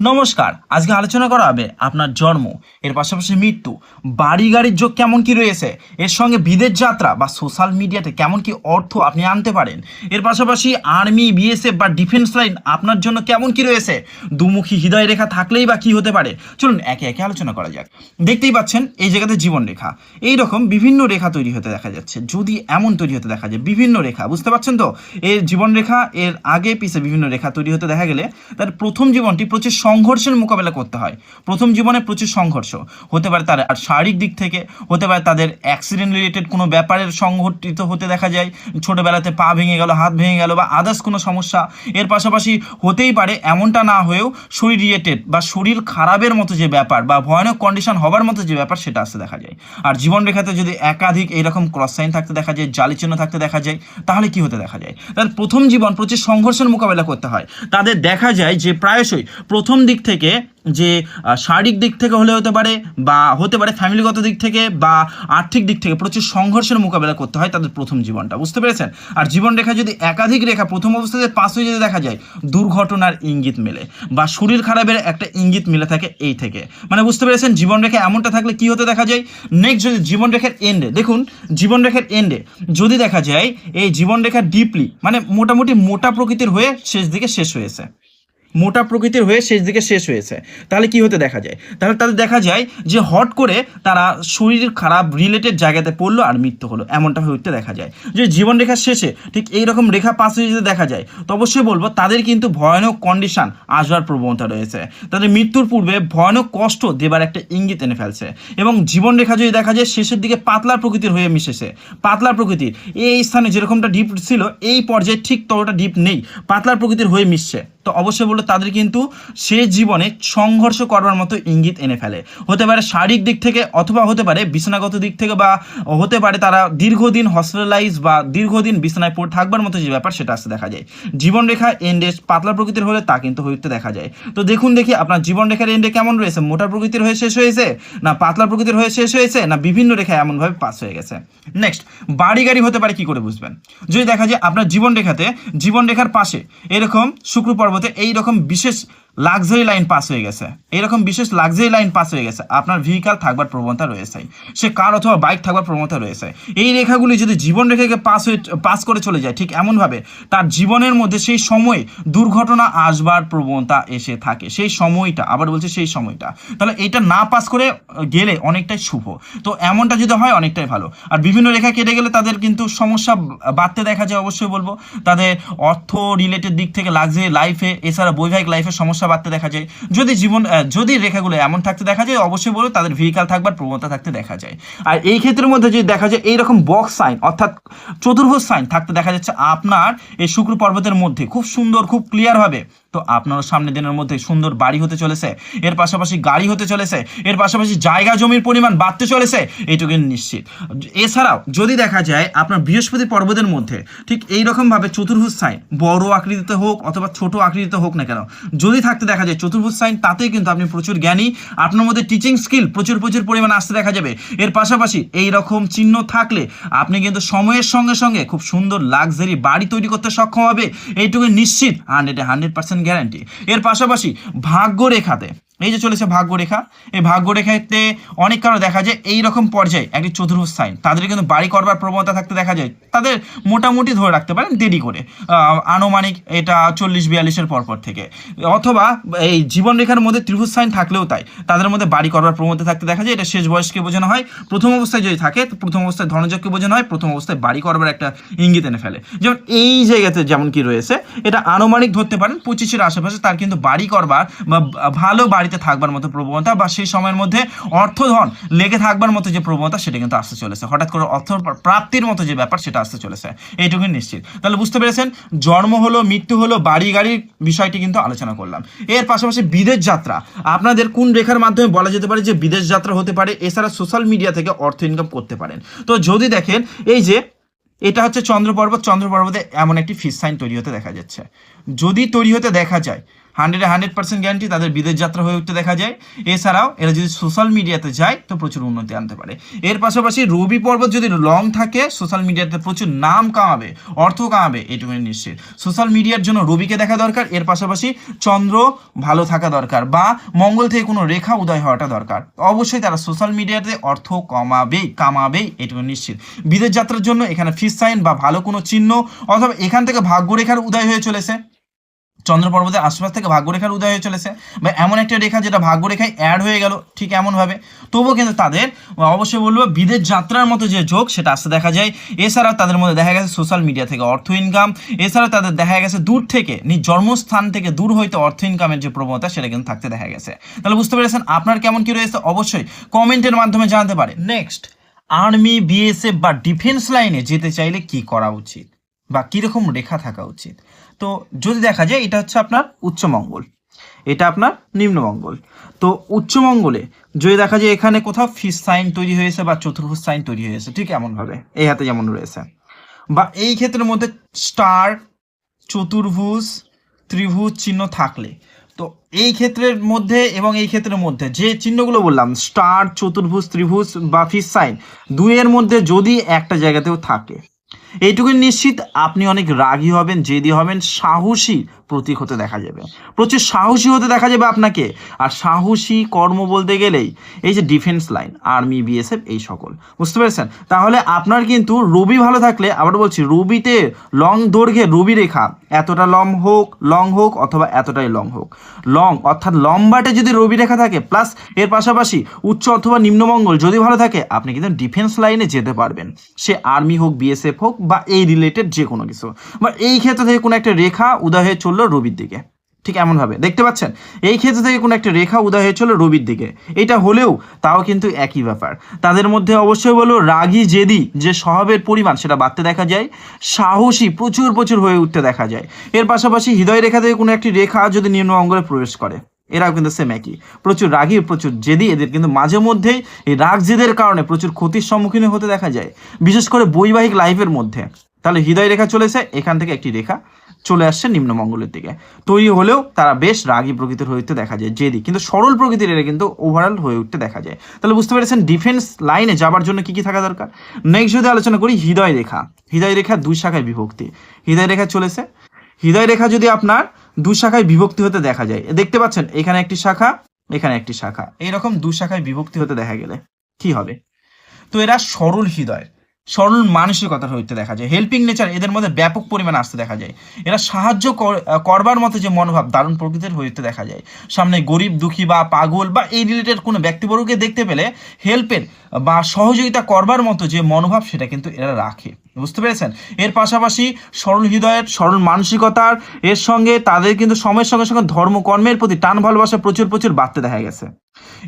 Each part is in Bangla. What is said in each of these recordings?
নমস্কার, আজকে আলোচনা করা হবে আপনার জন্ম, এর পাশাপাশি মৃত্যু, বাড়ি গাড়ির যোগ কেমন কি রয়েছে, এর সঙ্গে বিদেশ যাত্রা বা সোশ্যাল মিডিয়াতে কেমন কি অর্থ আপনি আনতে পারেন, এর পাশাপাশি আর্মি বিএসএফ বা ডিফেন্স লাইন আপনার জন্য কেমন কি রয়েছে, দুমুখী হৃদয় রেখা থাকলেই বা কি হতে পারে, চলুন একে একে আলোচনা করা যাক। দেখতেই পাচ্ছেন এই জায়গাতে জীবন রেখা, এই রকম বিভিন্ন রেখা তৈরি হতে দেখা যাচ্ছে, যদি এমন তৈরি হতে দেখা যায়, বিভিন্ন রেখা, বুঝতে পারছেন তো? এর জীবন রেখা, এর আগে পিছে বিভিন্ন রেখা তৈরি হতে দেখা গেলে, তার প্রথম জীবনটি প্রচুর সংঘর্ষের মোকাবেলা করতে হয়। প্রথম জীবনে প্রচুর সংঘর্ষ। হতে পারে তার আর শারীরিক দিক থেকে, হতে পারে তাদের অ্যাক্সিডেন্ট রিলেটেড কোনো ব্যাপারের সংঘটিত হতে দেখা যায়। ছোটোবেলাতে পা ভেঙে গেল, হাত ভেঙে গেল বা আদার্স কোনো সমস্যা। এর পাশাপাশি হতেই পারে এমনটা না হয়েও শরীর রিলেটেড বা শরীর খারাপের মতো যে ব্যাপার বা ভয়ানক কন্ডিশন হবার মতো যে ব্যাপার সেটা আসতে দেখা যায়। আর জীবন রেখাতে যদি একাধিক এইরকম ক্রস সাইন থাকতে দেখা যায় জালি চিহ্ন থাকতে দেখা যায়, তাহলে কি হতে দেখা যায়? তার প্রথম জীবন প্রচুর সংঘর্ষের মোকাবেলা করতে হয়। তাদের দেখা যায় যে প্রায়শই প্রথম দিক থেকে? যে শারীরিক দিক থেকে হলে হতে পারে বা হতে পারে ফ্যামিলিগত দিক থেকে বা আর্থিক দিক থেকে প্রচুর সংঘর্ষের মোকাবেলা করতে হয় তাদের প্রথম জীবনটা, বুঝতে পেরেছেন? আর জীবন রেখা যদি একাধিক রেখা প্রথম অবস্থাতে পাস হয়ে যেতে দেখা যায়, দুর্ঘটনার ইঙ্গিত মেলে বা শরীর খারাপের একটা ইঙ্গিত মিলে থাকে এই থেকে। মানে বুঝতে পেরেছেন? জীবন রেখা এমনটা থাকলে কি হতে দেখা যায়? নেক্সট যদি জীবন রেখার এন্ডে দেখুন জীবন রেখার এন্ডে যদি দেখা যায়, এই জীবন রেখা ডিপলি মানে মোটামুটি মোটা প্রকৃতির হয়ে শেষ দিকে শেষ হয়েছে। মোটা প্রকৃতির হয়ে শেষ দিকে শেষ হয়েছে। তাহলে কি হতে দেখা যায়? তাহলে তাদের দেখা যায় যে হট করে তারা শরীর খারাপ রিলেটেড জায়গাতে পড়ল আর মৃত্যু হলো। এমনটা হতে দেখা যায়। যে জীবন রেখার শেষে ঠিক এই রকম রেখা হয়ে যেতে দেখা যায়, তো অবশ্যই বলব তাদের কিন্তু ভয়ানক কন্ডিশন আসবার প্রবণতা রয়েছে। তাদের মৃত্যুর পূর্বে ভয়ানক কষ্ট দেবার একটা ইঙ্গিত এনে ফেলছে। এবং জীবন রেখা যদি দেখা যায়, শেষের দিকে পাতলা প্রকৃতির হয়ে মিশেছে। পাতলা প্রকৃতির এই স্থানে যেরকমটা ডিপ ছিল, এই পর্যায়ে ঠিক ততটা ডিপ নেই। পাতলা প্রকৃতির হয়ে মিশছে। তো অবশ্যই বলল, তাদের কিন্তু সে জীবনে সংঘর্ষ করবার মতো ইঙ্গিত এনে ফেলে। হতে পারে শারীরিক দিক থেকে অথবা হতে পারে বিছানাগত দিক থেকে বা হতে পারে তারা দীর্ঘদিন হসপিটালাইজ বা দীর্ঘদিন বিছানায় পড়ে থাকবার মতো যে ব্যাপার, সেটা আসতে দেখা যায়। জীবন রেখা এন্ডে পাতলা প্রকৃতির হলে তা কিন্তু হইতে দেখা যায়। তো দেখুন দেখি, আপনার জীবনরেখার এন্ডে কেমন রয়েছে? মোটা প্রকৃতির হয়ে শেষ হয়েছে? না পাতলা প্রকৃতির হয়ে শেষ হয়েছে? না বিভিন্ন রেখা এমনভাবে পাস হয়ে গেছে? নেক্সট বাড়ি গাড়ি হতে পারে কি করে বুঝবেন? যদি দেখা যায় আপনার জীবনরেখাতে, জীবনরেখার পাশে এরকম শুক্র এইরকম বিশেষ লাক্সারি লাইন পাস হয়ে গেছে। এরকম বিশেষ লাক্সারি লাইন পাস হয়ে গেছে। আপনার ভেহিকাল থাকবার প্রবণতা রয়েছে। সে কার অথবা বাইক থাকবার প্রবণতা রয়েছে। এই রেখাগুলি যদি জীবন রেখাকে পাস হয়ে পাস করে চলে যায়, ঠিক এমনভাবে তার জীবনের মধ্যে সেই সময়ে দুর্ঘটনা আসবার প্রবণতা এসে থাকে। সেই সময়টা, আবার বলছে সেই সময়টা। তাহলে এটা না পাস করে গেলে অনেকটাই শুভ। তো এমনটা যদি হয়, অনেকটাই ভালো। আর বিভিন্ন রেখা কেটে গেলে তাদের কিন্তু সমস্যা বাড়তে দেখা যায়, অবশ্যই বলব। তাদের অর্থ রিলেটেড দিক থেকে লাক্সারি লাইফে এছাড়া বৈবাহিক লাইফে সমস্যা বাড়তে দেখা যায়। যদি জীবন যদি রেখাগুলো এমন থাকতে দেখা যায়, অবশ্যই বলব তাদের ভেহিকাল থাকবার প্রবণতা থাকতে দেখা যায়। আর এই ক্ষেত্রের মধ্যে যদি দেখা যায়, এইরকম বক্স সাইন অর্থাৎ চতুর্ভুজ সাইন থাকতে দেখা যাচ্ছে আপনার এই শুক্র পর্বতের মধ্যে। খুব সুন্দর, খুব ক্লিয়ার হবে। তো আপনারও সামনের দিনের মধ্যে সুন্দর বাড়ি হতে চলেছে, এর পাশাপাশি গাড়ি হতে চলেছে, এর পাশাপাশি জায়গা জমির পরিমাণ বাড়তে চলেছে, এইটুকু নিশ্চিত। এছাড়াও যদি দেখা যায় আপনার বৃহস্পতি পর্বতের মধ্যে ঠিক এই রকমভাবে চতুর্ভুজ সাইন বড় আকৃতিতে হোক অথবা ছোট আকৃতিতে হোক না কেন, যদি থাকতে দেখা যায় চতুর্ভুজ সাইন তাতেই কিন্তু আপনি প্রচুর জ্ঞানী, আপনার মধ্যে টিচিং স্কিল প্রচুর প্রচুর পরিমাণ আসতে দেখা যাবে। এর পাশাপাশি এই রকম চিহ্ন থাকলে আপনি কিন্তু সময়ের সঙ্গে সঙ্গে খুব সুন্দর লাক্সারি বাড়ি তৈরি করতে সক্ষম হবে, এইটুকু নিশ্চিত। হান্ড্রেডে হান্ড্রেড পার্সেন্ট গ্যারান্টি। এর পাশাপাশি ভাগ্য রেখাতে এই যে চলেছে ভাগ্যরেখা, এই ভাগ্যরেখাতে অনেক কারণে দেখা যায় এই রকম পর্যায়ে একটি চতুর্ভুজ সাইন তাদের কিন্তু বাড়ি করবার প্রবণতা থাকতে দেখা যায়। তাদের মোটামুটি ধরে রাখতে পারেন দেরি করে আনুমানিক এটা চল্লিশ বিয়াল্লিশের পরপর থেকে। অথবা এই জীবনরেখার মধ্যে ত্রিভুজ সাইন থাকলেও তাই, তাদের মধ্যে বাড়ি করবার প্রবণতা থাকতে দেখা যায়, এটা শেষ বয়সকে বোঝানো হয়। প্রথম অবস্থায় যদি থাকে প্রথম অবস্থায় ধনযোগকে বোঝানো হয়, প্রথম অবস্থায় বাড়ি করবার একটা ইঙ্গিত এনে ফেলে। যেমন এই জায়গাতে যেমন কি রয়েছে, এটা আনুমানিক ধরতে পারেন, পঁচিশের আশেপাশে তার কিন্তু বাড়ি করবার বা ভালো বাড়িতে থাকবার মতো প্রবণতা বা সেই সময়ের মধ্যে অর্থধন লেগে থাকবার মতো যে প্রবণতা, সেটা কিন্তু আসতে চলেছে। হঠাৎ করে অর্থ প্রাপ্তির মতো যে ব্যাপার, সেটা আসতে চলেছে। এইটুকুই নিশ্চিত। তাহলে বুঝতে পেরেছেন? জন্ম হলো, মৃত্যু হলো, বাড়ি গাড়ির বিষয়টি কিন্তু আলোচনা করলাম। এর পাশাপাশি বিদেশ যাত্রা। আপনাদের কোন রেখার মাধ্যমে বলা যেতে পারে যে বিদেশ যাত্রা হতে পারে? এছাড়া সোশ্যাল মিডিয়া থেকে অর্থ ইনকাম করতে পারেন। তো যদি দেখেন, এই যে এটা হচ্ছে চন্দ্র পর্বত চন্দ্র পর্বতে এমন একটি ফিস সাইন তৈরি হতে দেখা যাচ্ছে। যদি তৈরি হতে দেখা যায় হান্ড্রেডে হান্ড্রেড পার্সেন্ট গ্যারান্টি তাদের বিদেশ যাত্রা হয়ে উঠতে দেখা যায়। এছাড়াও এরা যদি সোশ্যাল মিডিয়াতে যায়, তো প্রচুর উন্নতি আনতে পারে। এর পাশাপাশি রবি পর্বত যদি লং থাকে, সোশ্যাল মিডিয়াতে প্রচুর নাম কামাবে, অর্থ কামাবে, এটুকুনি নিশ্চিত। সোশ্যাল মিডিয়ার জন্য রবিকে দেখা দরকার, এর পাশাপাশি চন্দ্র ভালো থাকা দরকার বা মঙ্গল থেকে কোনো রেখা উদয় হওয়াটা দরকার। অবশ্যই তারা সোশ্যাল মিডিয়াতে অর্থ কমাবেই কামাবেই এটুকু নিশ্চিত। বিদেশ যাত্রার জন্য এখানে ফিস সাইন বা ভালো কোনো চিহ্ন অথবা এখান থেকে ভাগ্যরেখার উদয় হয়ে চলেছে। চন্দ্র পর্বতের আশপাশ থেকে ভাগ্যরেখার উদয় হয়ে চলেছে। বা এমন একটা রেখা যেটা ভাগ্যরেখায় অ্যাড হয়ে গেল, ঠিক এমনভাবে। তবুও কিন্তু তাদের, অবশ্যই বলব, বিদেশ যাত্রার মতো যে যোগ, সেটা আসতে দেখা যায়। এছাড়াও তাদের মধ্যে দেখা গেছে সোশ্যাল মিডিয়া থেকে অর্থ ইনকাম এছাড়াও তাদের দেখা গেছে দূর থেকে, নিজ জন্মস্থান থেকে দূর হইতে অর্থ ইনকামের যে প্রবণতা, সেটা কিন্তু থাকতে দেখা গেছে। তাহলে বুঝতে পেরেছেন আপনার কেমন কি রয়েছে? অবশ্যই কমেন্টের মাধ্যমে জানাতে পারে নেক্সট আর্মি বিএসএফ বা ডিফেন্স লাইনে যেতে চাইলে কি করা উচিত? বা কীরকম রেখা থাকা উচিত? তো যদি দেখা যায়, এটা হচ্ছে আপনার উচ্চমঙ্গল এটা আপনার নিম্নমঙ্গল তো উচ্চমঙ্গলে যদি দেখা যায়, এখানে কোথাও ফিস সাইন তৈরি হয়েছে বা চতুর্ভুজ সাইন তৈরি হয়েছে, ঠিক এমনভাবে। এই হাতে যেমন রয়েছে। বা এই ক্ষেত্রের মধ্যে স্টার, চতুর্ভুজ, ত্রিভুজ চিহ্ন থাকলে, তো এই ক্ষেত্রের মধ্যে এবং এই ক্ষেত্রের মধ্যে যে চিহ্নগুলো বললাম, স্টার, চতুর্ভুজ, ত্রিভুজ বা ফিস সাইন, দুইয়ের মধ্যে যদি একটা জায়গাতেও থাকে এইটুকু নিশ্চিত, আপনি অনেক রাগী হবেন, জেদি হবেন, সাহসী প্রতীক হতে দেখা যাবে। প্রচুর সাহসী হতে দেখা যাবে আপনাকে। আর সাহসী কর্ম বলতে গেলেই এই যে ডিফেন্স লাইন আর্মি বিএসএফ এই সকল। বুঝতে পেরেছেন? তাহলে আপনার কিন্তু রবি ভালো থাকলে, আবার বলছি, রবিতে লং দৈর্ঘ্যে রবি রেখা, এতটা লং হোক লং হোক, অথবা এতটাই লং হোক। লং অর্থাৎ লম্বাটে যদি রবি রেখা থাকে প্লাস এর পাশাপাশি উচ্চ অথবা নিম্নমঙ্গল যদি ভালো থাকে, আপনি কিন্তু ডিফেন্স লাইনে যেতে পারবেন। সে আর্মি হোক বিএসএফ হোক বা এই রিলেটেড যে কোনো কিছু। বা এই ক্ষেত্র থেকে কোনো একটা রেখা উদয় হয়ে চলল রবির দিকে। ঠিক এমনভাবে। দেখতে পাচ্ছেন? এই ক্ষেত্র থেকে কোনো একটা রেখা উদয় হয়ে চলো রবির দিকে। এটা হলেও তাও কিন্তু একই ব্যাপার। তাদের মধ্যে অবশ্যই বলো রাগী জেদি যে স্বভাবের পরিমাণ সেটা বাড়তে দেখা যায়, সাহসী প্রচুর প্রচুর হয়ে উঠতে দেখা যায়। এর পাশাপাশি হৃদয় রেখা থেকে কোনো একটি রেখা যদি নিম্ন অঙ্গলে প্রবেশ করে। এরাও কিন্তু সেম একই। প্রচুর রাগী, প্রচুর জেদি, এদের কিন্তু মাঝে মধ্যেই এই রাগ জেদের কারণে প্রচুর ক্ষতির সম্মুখীন হতে দেখা যায়। বিশেষ করে বৈবাহিক লাইফের মধ্যে। তাহলে হৃদয় রেখা চলেছে এখান থেকে একটি রেখা চলে আসছে নিম্নমঙ্গলের দিকে। তৈরি হলেও তারা বেশ রাগী প্রকৃতির হয়ে উঠতে দেখা যায়, জেদি। কিন্তু সরল প্রকৃতির এরা কিন্তু ওভারঅল হয়ে উঠতে দেখা যায়। তাহলে বুঝতে পেরেছেন ডিফেন্স লাইনে যাবার জন্য কি কি থাকা দরকার? নেক্সট যদি আলোচনা করি, হৃদয় রেখা। হৃদয় রেখা দুই শাখায় বিভক্তি। হৃদয় রেখা চলেছে হৃদয় রেখা যদি আপনার দু শাখায় বিভক্তি হতে দেখা যায়। দেখতে পাচ্ছেন, এখানে একটি শাখা, এখানে একটি শাখা। এইরকম দু শাখায় বিভক্তি হতে দেখা গেলে কি হবে? তো এরা সরল হৃদয়, সরল মানসিকতার হইতে দেখা যায়। হেল্পিং নেচার এদের মধ্যে ব্যাপক পরিমাণে আসতে দেখা যায়। এরা সাহায্য কর- করবার মতো যে মনোভাব দারুণ প্রকৃতির হইতে দেখা যায়। সামনে গরিব, দুঃখী বা পাগল বা এই রিলেটেড কোনো ব্যক্তিবর্গকে দেখতে পেলে হেল্পের বা সহযোগিতা করবার মতো যে মনোভাব সেটা কিন্তু এরা রাখে। বুঝতে পেরেছেন? এর পাশাপাশি সরল হৃদয়ের সরল মানসিকতার, এর সঙ্গে তাদের কিন্তু সময়ের সঙ্গে সঙ্গে ধর্মকর্মের প্রতি টান ভালোবাসা প্রচুর প্রচুর বাড়তে দেখা গেছে।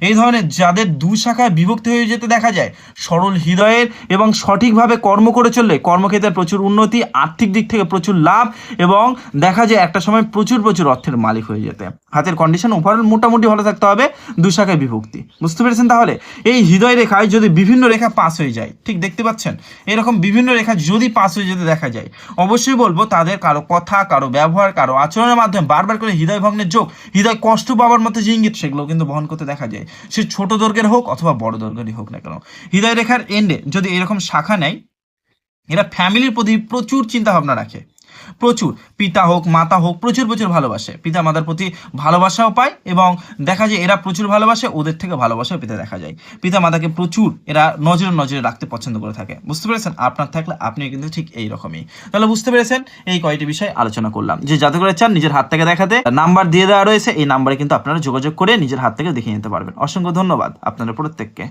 এই ধরনের যাদের দুই শাখায় বিভক্তি হয়ে যেতে দেখা যায় সরল হৃদয়ের এবং সঠিকভাবে কর্ম করে চললে কর্মক্ষেত্রে প্রচুর উন্নতি, আর্থিক দিক থেকে প্রচুর লাভ এবং দেখা যায় একটা সময় প্রচুর প্রচুর অর্থের মালিক হয়ে যেতে। হাতের কন্ডিশন ওভারঅল মোটামুটি ভালো থাকতে হবে, দুই শাখায় বিভক্তি। বুঝতে পেরেছেন তাহলে? এই হৃদয় রেখায় যদি বিভিন্ন রেখা পাস হয়ে যায়, ঠিক দেখতে পাচ্ছেন? এরকম বিভিন্ন রেখা যদি পাস হয়ে যেতে দেখা যায়, অবশ্যই বলব তাদের কারও কথা, কারও ব্যবহার, কারও আচরণের মাধ্যমে বারবার করে হৃদয় ভগ্নের যোগ, হৃদয় কষ্ট পাওয়ার মতো যে ইঙ্গিত, সেগুলো কিন্তু বহন করতে দেখা যায়। সে ছোট দর্গের হোক অথবা বড় দর্গেরই হোক না কেন। হৃদয় রেখার এন্ডে যদি এরকম শাখা নেয়, এরা ফ্যামিলির প্রতি প্রচুর চিন্তা ভাবনা রাখে। প্রচুর। পিতা হোক, মাতা হোক, প্রচুর প্রচুর ভালোবাসে। পিতা মাতার প্রতি ভালোবাসাও পায় এবং দেখা যায় এরা প্রচুর ভালোবাসে, ওদের থেকে ভালোবাসাও পেতে দেখা যায়। পিতা মাতাকে প্রচুর এরা নজরে নজরে রাখতে পছন্দ করে থাকে। বুঝতে পেরেছেন? আপনার থাকলে আপনিও কিন্তু ঠিক এই রকমই তাহলে বুঝতে পেরেছেন? এই কয়টি বিষয় আলোচনা করলাম। যে করে চান নিজের হাত থেকে দেখাতে নাম্বার দিয়ে দেওয়া রয়েছে। এই নাম্বারে কিন্তু আপনারা যোগাযোগ করে নিজের হাত থেকে দেখে নিতে পারবেন। অসংখ্য ধন্যবাদ আপনারা প্রত্যেককে।